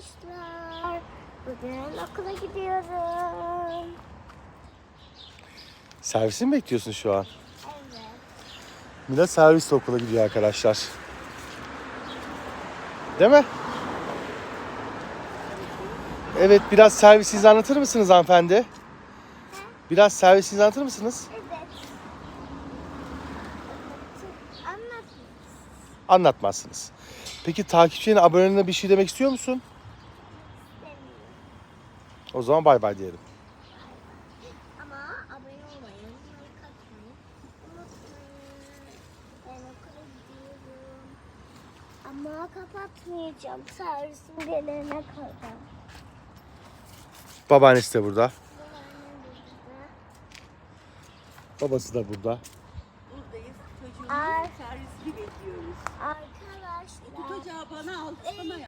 arkadaşlar. Bugün okula gidiyorum. Servisi mi bekliyorsun şu an? Evet. Mila servisle okula gidiyor arkadaşlar. Değil mi? Evet biraz servisinizi anlatır mısınız hanımefendi? Biraz servisinizi anlatır mısınız? Evet. Anlat. Anlatmazsınız. Peki takipçilerine, abonelerine bir şey demek istiyor musun? O zaman bay bay diyelim. Ama abone olmayı, like atmayı unutmayın. Ben okula gidiyorum. Ama kapatmayacağım servisim gelene kadar. Babaannesi de burada. Babası da burada. Buradayız. Ay. Çocuğun servisini bekliyoruz. Arkadaşlar. Tutacağı bana al. Sana